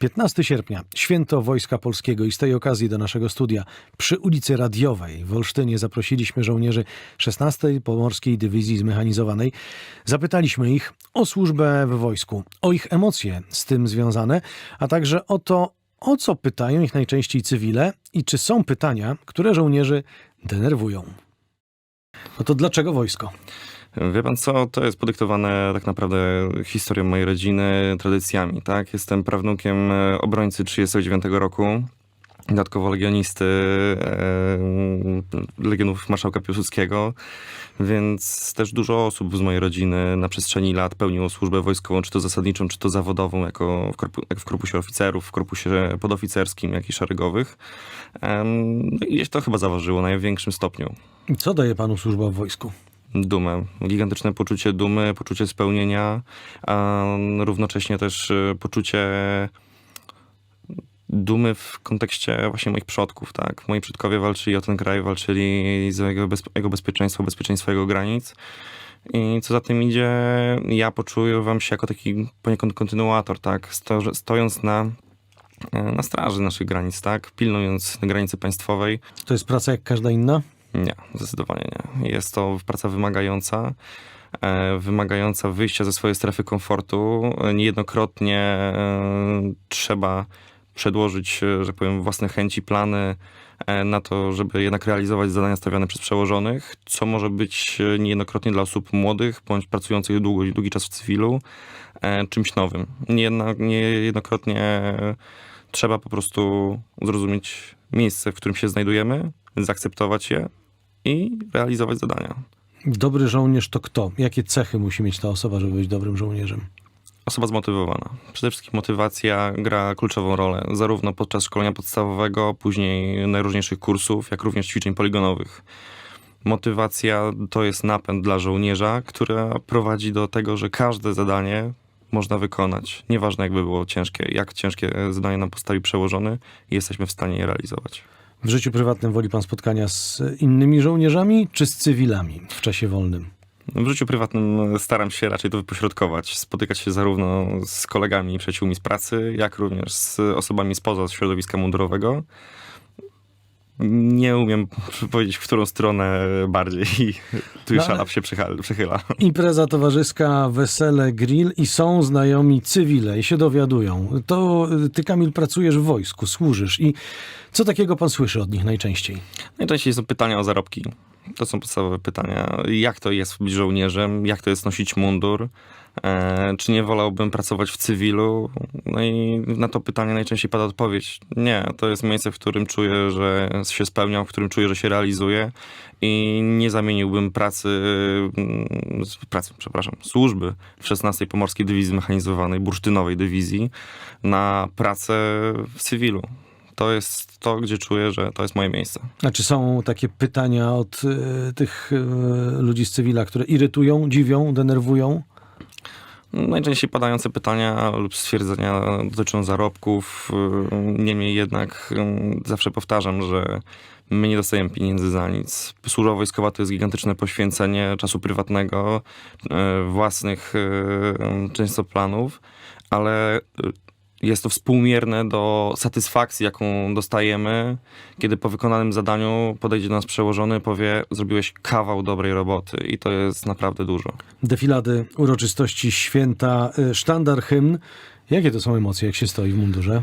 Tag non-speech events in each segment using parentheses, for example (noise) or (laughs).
15 sierpnia, święto Wojska Polskiego i z tej okazji do naszego studia przy ulicy Radiowej w Olsztynie zaprosiliśmy żołnierzy 16 Pomorskiej Dywizji Zmechanizowanej. Zapytaliśmy ich o służbę w wojsku, o ich emocje z tym związane, a także o to, o co pytają ich najczęściej cywile i czy są pytania, które żołnierzy denerwują. No to dlaczego wojsko? Wie pan co, to jest podyktowane tak naprawdę historią mojej rodziny, tradycjami, tak? Jestem prawnukiem e, obrońcy 39 roku, dodatkowo legionisty e, Legionów Marszałka Piłsudskiego, więc też dużo osób z mojej rodziny na przestrzeni lat pełniło służbę wojskową, czy to zasadniczą, czy to zawodową, jako w, korpu, w korpusie oficerów, w korpusie podoficerskim, jak i szeregowych. I gdzieś to chyba zaważyło na największym stopniu Co daje panu służba w wojsku? Dumę, gigantyczne poczucie dumy, poczucie spełnienia, a równocześnie też y, poczucie dumy w kontekście właśnie moich przodków, tak? Moi przodkowie walczyli o ten kraj, walczyli za jego, jego bezpieczeństwo, bezpieczeństwo jego granic. I co za tym idzie, ja poczuwam się jako taki poniekąd kontynuator, tak? Sto- stojąc na, na straży naszych granic, tak? Pilnując granicy państwowej, To jest praca jak każda inna? Nie, zdecydowanie nie. Jest to praca wymagająca, e, wymagająca wyjścia ze swojej strefy komfortu. Niejednokrotnie e, trzeba przedłożyć, e, że powiem, własne chęci, plany na to, żeby jednak realizować zadania stawiane przez przełożonych, co może być niejednokrotnie dla osób młodych bądź pracujących długo, długi czas w cywilu czymś nowym. Niejedno, niejednokrotnie trzeba po prostu zrozumieć miejsce, w którym się znajdujemy, zaakceptować je i realizować zadania. Dobry żołnierz to kto? Jakie cechy musi mieć ta osoba, żeby być dobrym żołnierzem? Osoba zmotywowana. Przede wszystkim motywacja gra kluczową rolę, zarówno podczas szkolenia podstawowego, później najróżniejszych kursów, jak również ćwiczeń poligonowych. Motywacja to jest napęd dla żołnierza, która prowadzi do tego, że każde zadanie można wykonać. Nieważne jakby było ciężkie, jak ciężkie zadanie nam postawi przełożony, jesteśmy w stanie je realizować. W życiu prywatnym woli pan spotkania z innymi żołnierzami czy z cywilami w czasie wolnym? W życiu prywatnym staram się raczej to wypośrodkować. Spotykać się zarówno z kolegami i przyjaciółmi z pracy, jak również z osobami spoza środowiska mundurowego. Nie umiem (laughs) powiedzieć, w którą stronę bardziej (laughs) tu No, już szalap się przychyla- przychyla. Impreza towarzyska, wesele, grill i są znajomi cywile i się dowiadują. To y, ty, Kamil, pracujesz w wojsku, służysz i co takiego pan słyszy od nich najczęściej? Najczęściej są pytania o zarobki. To są podstawowe pytania. Jak to jest być żołnierzem? Jak to jest nosić mundur? E, czy nie wolałbym pracować w cywilu? No i na to pytanie najczęściej pada odpowiedź. Nie, to jest miejsce, w którym czuję, że się spełniam, w którym czuję, że się realizuję i nie zamieniłbym pracy, mm, pracy, przepraszam, służby w 16 Pomorskiej Dywizji Zmechanizowanej, bursztynowej dywizji na pracę w cywilu. To jest to, gdzie czuję, że to jest moje miejsce. A czy są takie pytania od y, tych y, ludzi z cywila, które irytują, dziwią, denerwują? Najczęściej padające pytania lub stwierdzenia dotyczą zarobków. Yy, Niemniej jednak zawsze powtarzam, że my nie dostajemy pieniędzy za nic. Służba wojskowa to jest gigantyczne poświęcenie czasu prywatnego, własnych często planów, ale jest to współmierne do satysfakcji, jaką dostajemy, kiedy po wykonanym zadaniu podejdzie do nas przełożony, powie, zrobiłeś kawał dobrej roboty i to jest naprawdę dużo. Defilady, uroczystości, święta, y, sztandar, hymn. Jakie to są emocje, jak się stoi w mundurze?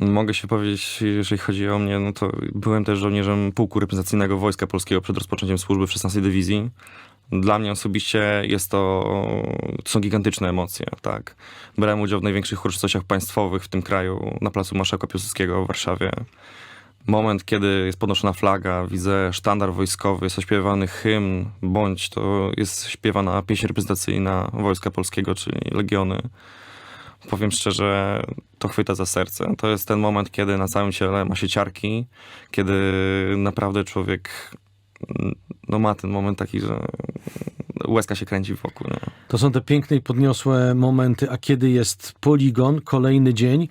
Mogę się powiedzieć, jeżeli chodzi o mnie, no to byłem też żołnierzem pułku reprezentacyjnego Wojska Polskiego przed rozpoczęciem służby w 16 Dywizji. Dla mnie osobiście jest to, to są gigantyczne emocje, tak. Brałem udział w największych uroczystościach państwowych w tym kraju, na placu Marszałka Piłsudskiego w Warszawie. Moment, kiedy jest podnoszona flaga, widzę sztandar wojskowy, jest ośpiewany hymn, bądź to jest śpiewana pieśń reprezentacyjna Wojska Polskiego, czyli Legiony powiem szczerze, to chwyta za serce. To jest ten moment, kiedy na całym ciele ma się ciarki, kiedy naprawdę człowiek no, ma ten moment taki, że łezka się kręci wokół. Nie? To są te piękne i podniosłe momenty, a kiedy jest poligon, kolejny dzień,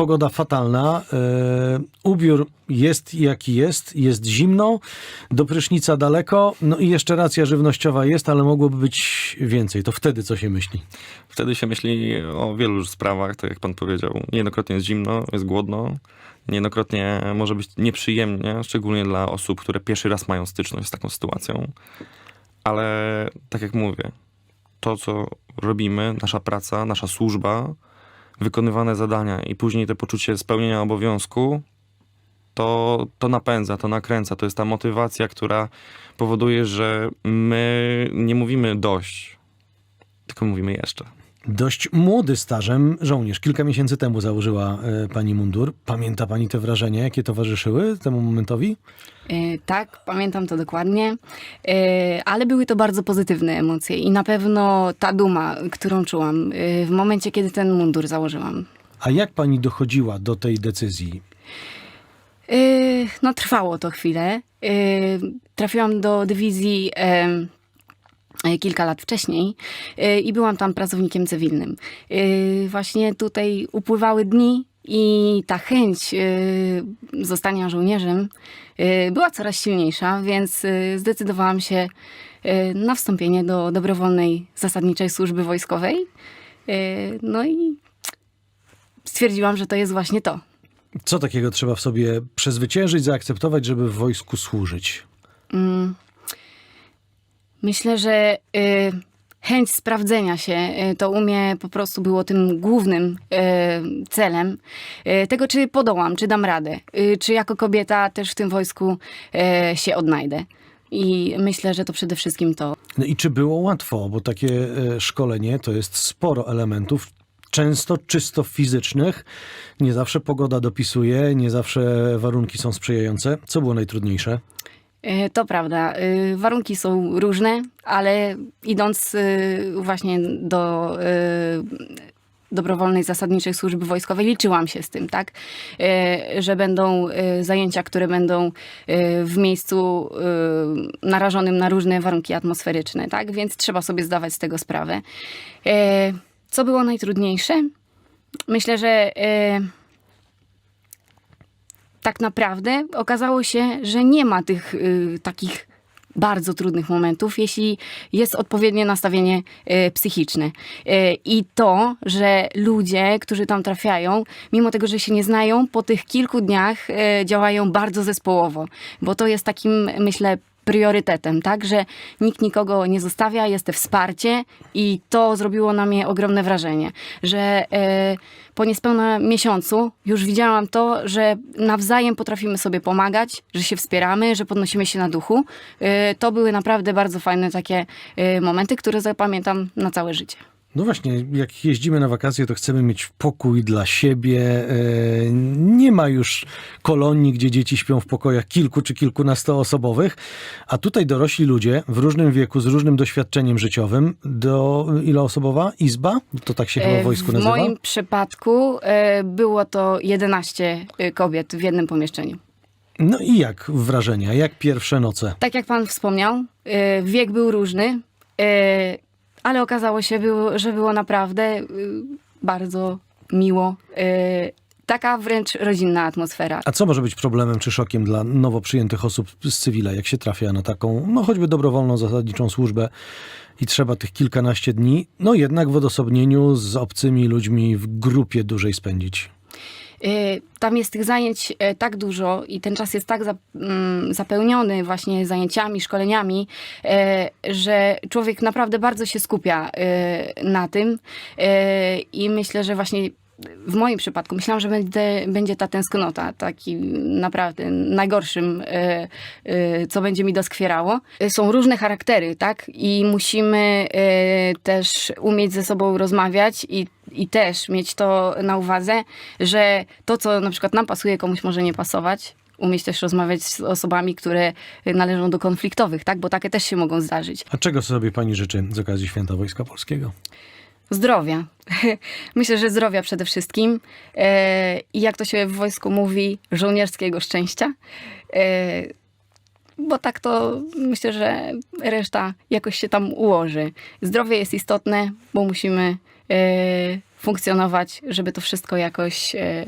pogoda fatalna, e, ubiór jest jaki jest, jest zimno, do prysznica daleko, no i jeszcze racja żywnościowa jest, ale mogłoby być więcej. To wtedy co się myśli? Wtedy się myśli o wielu sprawach, tak jak pan powiedział. Niejednokrotnie jest zimno, jest głodno, niejednokrotnie może być nieprzyjemnie, szczególnie dla osób, które pierwszy raz mają styczność z taką sytuacją. Ale tak jak mówię, to co robimy, nasza praca, nasza służba, wykonywane zadania i później to poczucie spełnienia obowiązku, to, to napędza, to nakręca. To jest ta motywacja, która powoduje, że my nie mówimy dość, tylko mówimy jeszcze. Dość młody stażem żołnierz. Kilka miesięcy temu założyła e, pani mundur. Pamięta pani te wrażenia, jakie towarzyszyły temu momentowi? E, Tak, pamiętam to dokładnie, E, ale były to bardzo pozytywne emocje i na pewno ta duma, którą czułam e, w momencie, kiedy ten mundur założyłam. A jak pani dochodziła do tej decyzji? E, No, trwało to chwilę. E, Trafiłam do dywizji e, kilka lat wcześniej e, i byłam tam pracownikiem cywilnym. E, Właśnie tutaj upływały dni i ta chęć e, zostania żołnierzem e, była coraz silniejsza, więc e, zdecydowałam się e, na wstąpienie do dobrowolnej zasadniczej służby wojskowej. E, No i stwierdziłam, że to jest właśnie to. Co takiego trzeba w sobie przezwyciężyć, zaakceptować, żeby w wojsku służyć? Myślę, że y, chęć sprawdzenia się y, to u mnie po prostu było tym głównym y, celem tego, czy podołam, czy dam radę, czy jako kobieta też w tym wojsku się odnajdę. I myślę, że to przede wszystkim to. No i czy było łatwo? Bo takie szkolenie to jest sporo elementów, często czysto fizycznych. Nie zawsze pogoda dopisuje, nie zawsze warunki są sprzyjające. Co było najtrudniejsze? Y, To prawda. y, Warunki są różne, ale idąc y, właśnie do dobrowolnej zasadniczej służby wojskowej, liczyłam się z tym, tak? Że będą zajęcia, które będą w miejscu narażonym na różne warunki atmosferyczne, tak? Więc trzeba sobie zdawać z tego sprawę. Co było najtrudniejsze? Myślę, że tak naprawdę okazało się, że nie ma tych y, takich bardzo trudnych momentów, jeśli jest odpowiednie nastawienie y, psychiczne. Y, I to, że ludzie, którzy tam trafiają, mimo tego, że się nie znają, po tych kilku dniach y, działają bardzo zespołowo, bo to jest takim, myślę, priorytetem, tak, że nikt nikogo nie zostawia, jest to wsparcie i to zrobiło na mnie ogromne wrażenie, że e, po niespełna miesiącu już widziałam to, że nawzajem potrafimy sobie pomagać, że się wspieramy, że podnosimy się na duchu. E, to były naprawdę bardzo fajne takie e, momenty, które zapamiętam na całe życie. No właśnie, jak jeździmy na wakacje, to chcemy mieć pokój dla siebie. E, Nie ma już kolonii, gdzie dzieci śpią w pokojach kilku czy kilkunastoosobowych, a tutaj dorośli ludzie w różnym wieku, z różnym doświadczeniem życiowym. Do iloosobowa izba? To tak się chyba w wojsku w nazywa? moim przypadku e, było to 11 kobiet w jednym pomieszczeniu. No i jak wrażenia? Jak pierwsze noce? Tak jak pan wspomniał, wiek był różny, ale okazało się, było, że było naprawdę y, bardzo miło. y, Taka wręcz rodzinna atmosfera. A co może być problemem czy szokiem dla nowo przyjętych osób z cywila, jak się trafia na taką, no choćby dobrowolną, zasadniczą służbę i trzeba tych kilkanaście dni, no jednak w odosobnieniu z obcymi ludźmi w grupie dłużej spędzić? Y, Tam jest tych zajęć e, tak dużo i ten czas jest tak mm, zapełniony właśnie zajęciami, szkoleniami, e, że człowiek naprawdę bardzo się skupia na tym i myślę, że właśnie w moim przypadku myślałam, że będzie, będzie ta tęsknota, taki naprawdę najgorszym, co będzie mi doskwierało. Są różne charaktery, tak? I musimy też umieć ze sobą rozmawiać i, i też mieć to na uwadze, że to, co na przykład nam pasuje, komuś może nie pasować. Umieć też rozmawiać z osobami, które należą do konfliktowych, tak? Bo takie też się mogą zdarzyć. A czego sobie pani życzy z okazji Święta Wojska Polskiego? Zdrowia. (laughs) Myślę, że zdrowia przede wszystkim. E, I jak to się w wojsku mówi, żołnierskiego szczęścia. E, bo tak to myślę, że reszta jakoś się tam ułoży. Zdrowie jest istotne, bo musimy funkcjonować, żeby to wszystko jakoś e,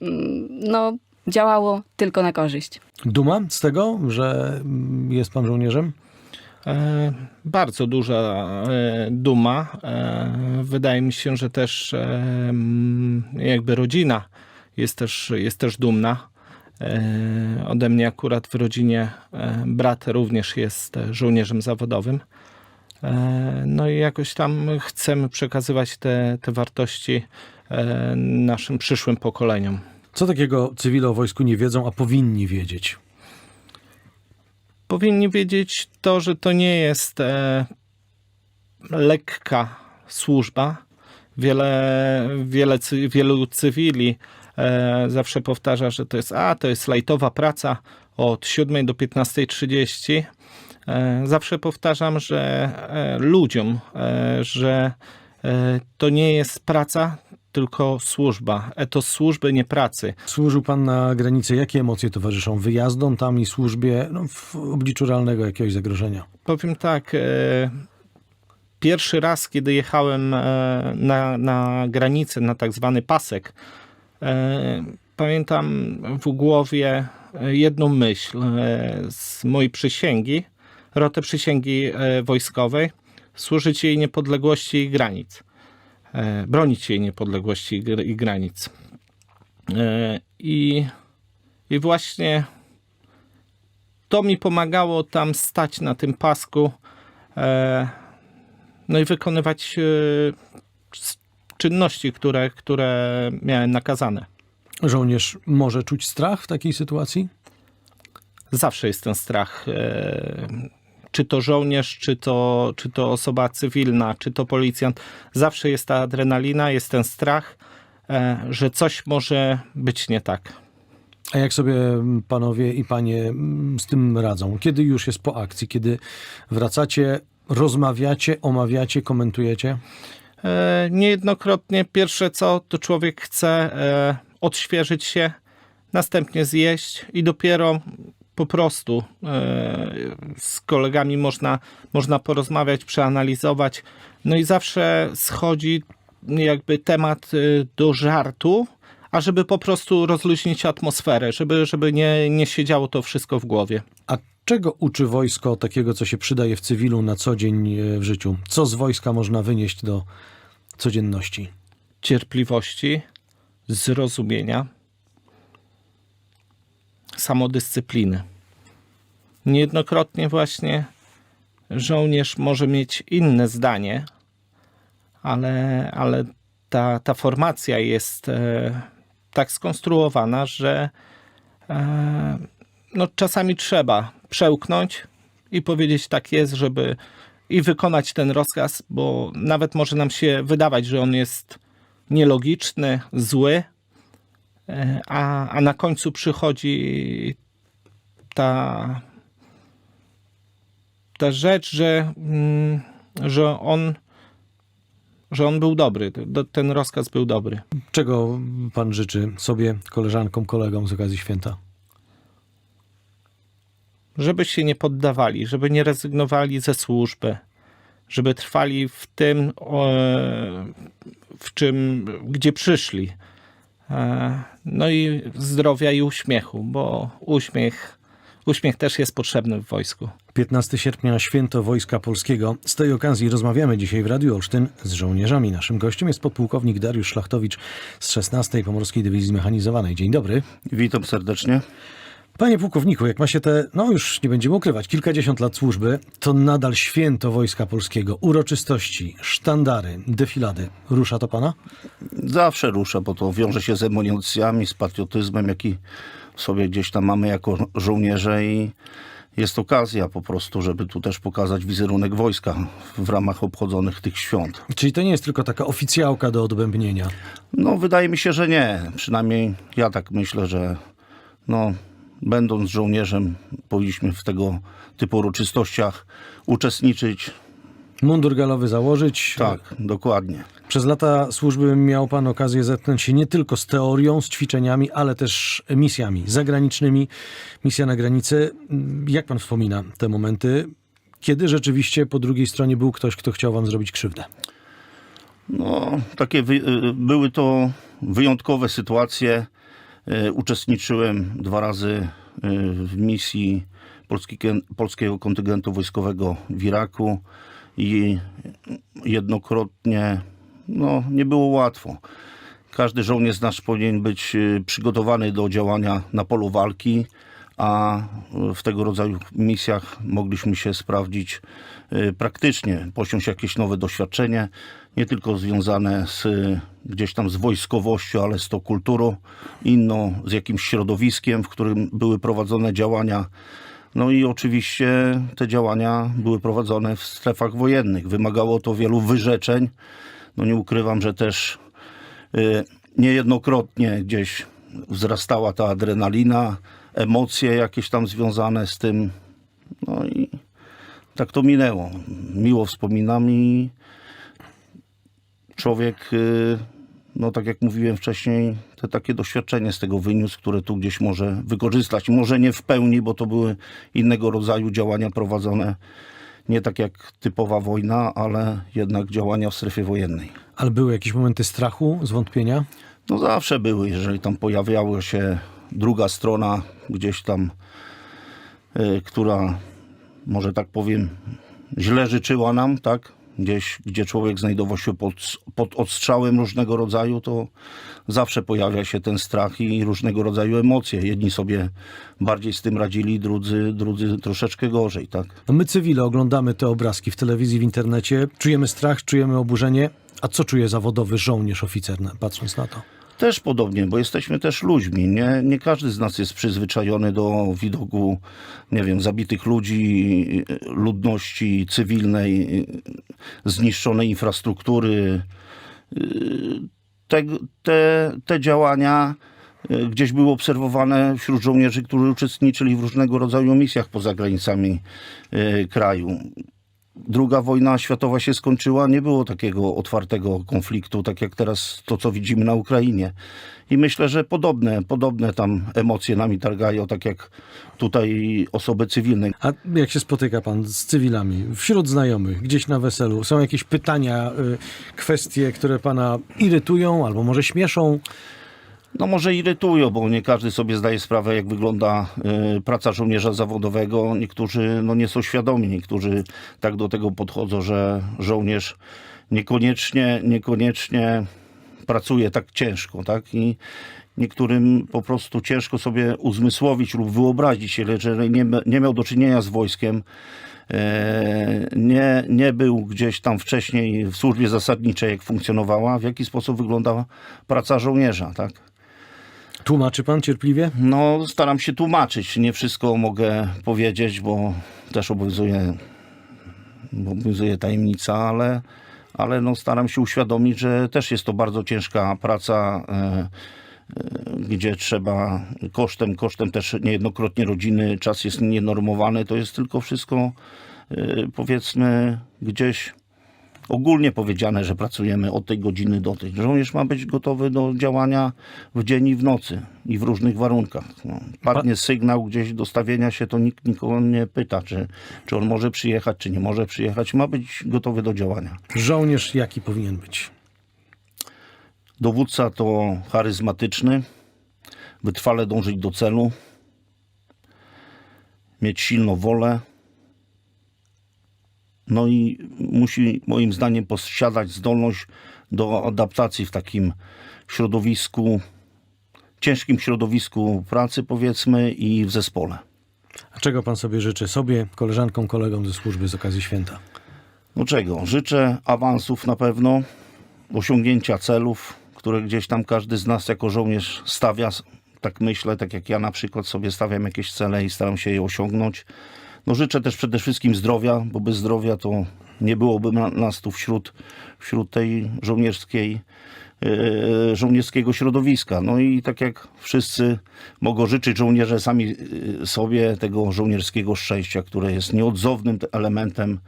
mm, no, działało tylko na korzyść. Duma z tego, że jest pan żołnierzem? E, bardzo duża e, duma. E, wydaje mi się, że też e, jakby rodzina jest też, jest też dumna. E, ode mnie akurat w rodzinie e, brat również jest e, żołnierzem zawodowym. E, no i jakoś tam chcemy przekazywać te, te wartości e, naszym przyszłym pokoleniom. Co takiego cywile o wojsku nie wiedzą, a powinni wiedzieć? powinni wiedzieć to, że to nie jest e, lekka służba. Wiele, wiele, wielu cywili zawsze powtarza, że to jest, a to jest lajtowa praca od 7 do 15.30. E, zawsze powtarzam, że e, ludziom, e, że to nie jest praca, tylko służba. Etos służby, nie pracy. Służył pan na granicy. Jakie emocje towarzyszą wyjazdom tam i służbie no, w obliczu realnego jakiegoś zagrożenia? Powiem tak. Pierwszy raz, kiedy jechałem na, na granicę, na tak zwany pasek, pamiętam w głowie jedną myśl z mojej przysięgi, rotę przysięgi e, wojskowej, służyć jej niepodległości i granic. E, bronić jej niepodległości i gr- i granic. E, I, I właśnie to mi pomagało tam stać na tym pasku, no i wykonywać czynności, które, które miałem nakazane. Żołnierz może czuć strach w takiej sytuacji? Zawsze jest ten strach. Czy to żołnierz, czy to, czy to osoba cywilna, czy to policjant. Zawsze jest ta adrenalina, jest ten strach, e, że coś może być nie tak. A jak sobie panowie i panie mm, z tym radzą? Kiedy już jest po akcji? Kiedy wracacie, rozmawiacie, omawiacie, komentujecie? E, Niejednokrotnie pierwsze co, to człowiek chce e, odświeżyć się, następnie zjeść i dopiero po prostu e, z kolegami można, można porozmawiać, przeanalizować. No i zawsze schodzi jakby temat e, do żartu, a żeby po prostu rozluźnić atmosferę, żeby, żeby nie, nie siedziało to wszystko w głowie. A czego uczy wojsko takiego, co się przydaje w cywilu na co dzień e, w życiu? Co z wojska można wynieść do codzienności? cierpliwości, zrozumienia, samodyscypliny. Niejednokrotnie właśnie żołnierz może mieć inne zdanie, ale, ale ta, ta formacja jest e, tak skonstruowana, że e, no, czasami trzeba przełknąć i powiedzieć tak jest, żeby i wykonać ten rozkaz, bo nawet może nam się wydawać, że on jest nielogiczny, zły, a, a na końcu przychodzi ta, ta rzecz, że, mm, że, on, że on był dobry, Do- ten rozkaz był dobry. Czego pan życzy sobie, koleżankom, kolegom z okazji święta? żeby się nie poddawali, żeby nie rezygnowali ze służby, żeby trwali w tym, w czym, gdzie przyszli. E, No i zdrowia i uśmiechu, bo uśmiech, uśmiech też jest potrzebny w wojsku. 15 sierpnia, święto Wojska Polskiego. Z tej okazji rozmawiamy dzisiaj w Radiu Olsztyn z żołnierzami. Naszym gościem jest podpułkownik Dariusz Szlachtowicz z 16 Pomorskiej Dywizji Zmechanizowanej. Dzień dobry. Witam serdecznie. Panie pułkowniku, jak ma się te, no już nie będziemy ukrywać, kilkadziesiąt lat służby, to nadal święto Wojska Polskiego, uroczystości, sztandary, defilady. Rusza to pana? Zawsze rusza, bo to wiąże się z emocjami, z patriotyzmem, jaki sobie gdzieś tam mamy jako żo- żołnierze i jest okazja po prostu, żeby tu też pokazać wizerunek wojska w ramach obchodzonych tych świąt. Czyli to nie jest tylko taka oficjałka do odbębnienia. No, wydaje mi się, że nie. Przynajmniej ja tak myślę, że no, będąc żołnierzem, powinniśmy w tego typu uroczystościach uczestniczyć. Mundur galowy założyć. Tak, dokładnie. Przez lata służby miał pan okazję zetknąć się nie tylko z teorią, z ćwiczeniami, ale też misjami zagranicznymi. Misja na granicy. Jak pan wspomina te momenty, kiedy rzeczywiście po drugiej stronie był ktoś, kto chciał wam zrobić krzywdę? No, takie wy, y, były to wyjątkowe sytuacje. Y, Uczestniczyłem dwa razy y, w misji polski, polskiego kontyngentu wojskowego w Iraku i jednokrotnie no, nie było łatwo. Każdy żołnierz nasz powinien być y, przygotowany do działania na polu walki, a w tego rodzaju misjach mogliśmy się sprawdzić y, praktycznie, posiąść jakieś nowe doświadczenie, nie tylko związane z y, gdzieś tam z wojskowością, ale z tą kulturą inną, z jakimś środowiskiem, w którym były prowadzone działania. No i oczywiście te działania były prowadzone w strefach wojennych. Wymagało to wielu wyrzeczeń. No nie ukrywam, że też y, niejednokrotnie gdzieś wzrastała ta adrenalina, emocje jakieś tam związane z tym. No i tak to minęło. Miło wspominam i człowiek, y, no tak jak mówiłem wcześniej, te takie doświadczenie z tego wyniósł, które tu gdzieś może wykorzystać. Może nie w pełni, bo to były innego rodzaju działania prowadzone, nie tak jak typowa wojna, ale jednak działania w strefie wojennej. Ale były jakieś momenty strachu, zwątpienia? No zawsze były, jeżeli tam pojawiała się druga strona gdzieś tam, y, która, może tak powiem, źle życzyła nam, tak? Gdzieś, gdzie człowiek znajdował się pod, pod odstrzałem różnego rodzaju, to zawsze pojawia się ten strach i różnego rodzaju emocje. Jedni sobie bardziej z tym radzili, drudzy, drudzy troszeczkę gorzej, tak? No my cywile oglądamy te obrazki w telewizji, w internecie, czujemy strach, czujemy oburzenie. A co czuje zawodowy żołnierz, oficer, patrząc na to? Też podobnie, bo jesteśmy też ludźmi. Nie, nie każdy z nas jest przyzwyczajony do widoku, nie wiem, zabitych ludzi, ludności cywilnej, zniszczonej infrastruktury. Te, te, te działania y, gdzieś były obserwowane wśród żołnierzy, którzy uczestniczyli w różnego rodzaju misjach poza granicami y, kraju. Druga wojna światowa się skończyła, nie było takiego otwartego konfliktu, tak jak teraz to, co widzimy na Ukrainie. I myślę, że podobne, podobne tam emocje nami targają, tak jak tutaj osoby cywilne. A jak się spotyka pan z cywilami, wśród znajomych, gdzieś na weselu, są jakieś pytania, y, kwestie, które pana irytują albo może śmieszą? No może irytują, bo nie każdy sobie zdaje sprawę, jak wygląda y, praca żołnierza zawodowego. Niektórzy no, nie są świadomi, niektórzy tak do tego podchodzą, że żołnierz niekoniecznie, niekoniecznie pracuje tak ciężko, tak? I niektórym po prostu ciężko sobie uzmysłowić lub wyobrazić się, nie, nie miał do czynienia z wojskiem, e, nie, nie był gdzieś tam wcześniej w służbie zasadniczej, jak funkcjonowała, w jaki sposób wygląda praca żołnierza, tak? Tłumaczy pan cierpliwie? No, staram się tłumaczyć. Nie wszystko mogę powiedzieć, bo też obowiązuje, bo obowiązuje tajemnica, ale, ale no, staram się uświadomić, że też jest to bardzo ciężka praca, e, e, gdzie trzeba kosztem, kosztem też niejednokrotnie rodziny, czas jest nienormowany. To jest tylko wszystko, e, powiedzmy, gdzieś ogólnie powiedziane, że pracujemy od tej godziny do tej. Żołnierz ma być gotowy do działania w dzień i w nocy i w różnych warunkach. No, padnie sygnał gdzieś do stawienia się, to nikt nikogo nie pyta, czy, czy on może przyjechać, czy nie może przyjechać. Ma być gotowy do działania. Żołnierz jaki powinien być? Dowódca to charyzmatyczny, wytrwale dążyć do celu, mieć silną wolę. No i musi moim zdaniem posiadać zdolność do adaptacji w takim środowisku, ciężkim środowisku pracy powiedzmy i w zespole. A czego pan sobie życzy? Sobie, koleżankom, kolegom ze służby z okazji święta? No czego? Życzę awansów na pewno, osiągnięcia celów, które gdzieś tam każdy z nas jako żołnierz stawia. Tak myślę, tak jak ja na przykład sobie stawiam jakieś cele i staram się je osiągnąć. No życzę też przede wszystkim zdrowia, bo bez zdrowia to nie byłoby na- nas tu wśród, wśród tej żołnierskiej, e, żołnierskiego środowiska. No i tak jak wszyscy mogą życzyć żołnierze sami e, sobie tego żołnierskiego szczęścia, które jest nieodzownym te- elementem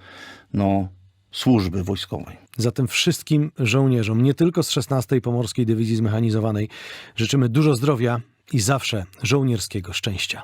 no, służby wojskowej. Zatem wszystkim żołnierzom, nie tylko z 16 Pomorskiej Dywizji Zmechanizowanej, życzymy dużo zdrowia i zawsze żołnierskiego szczęścia.